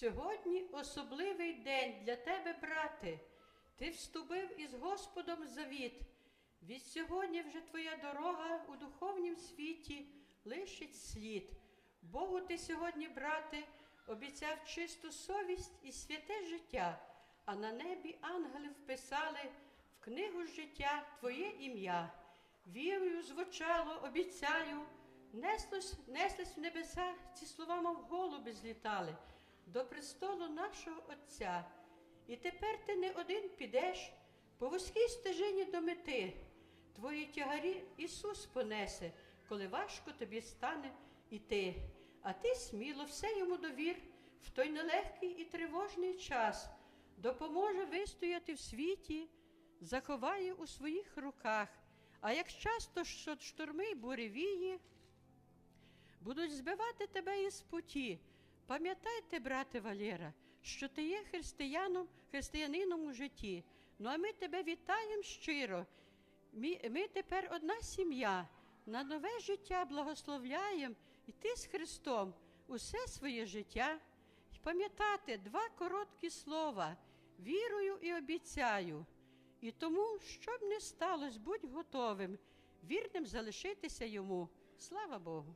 Сьогодні особливий день для тебе, брате. Ти вступив із Господом завіт. Від сьогодні вже твоя дорога у духовнім світі лишить слід. Богу ти сьогодні, брате, обіцяв чисту совість і святе життя, а на небі ангели вписали в книгу життя Твоє ім'я. Вірою звучало, обіцяю, неслось, неслись в небеса, ці слова, мов голуби злітали до престолу нашого Отця. І тепер ти не один підеш по вузькій стежині до мети. Твої тягарі Ісус понесе, коли важко тобі стане іти. А ти сміло все йому довір в той нелегкий і тривожний час, допоможе вистояти в світі, заховає у своїх руках. А як часто що шторми й буревії, будуть збивати тебе із путі. Пам'ятайте, брате Валєра, що ти є християном, християнином у житті. Ну а ми тебе вітаємо щиро. Ми, ми тепер одна сім'я. На нове життя благословляємо йти з Христом усе своє життя. І пам'ятати два короткі слова вірую і обіцяю. І тому, щоб не сталося, будь готовим, вірним залишитися йому. Слава Богу!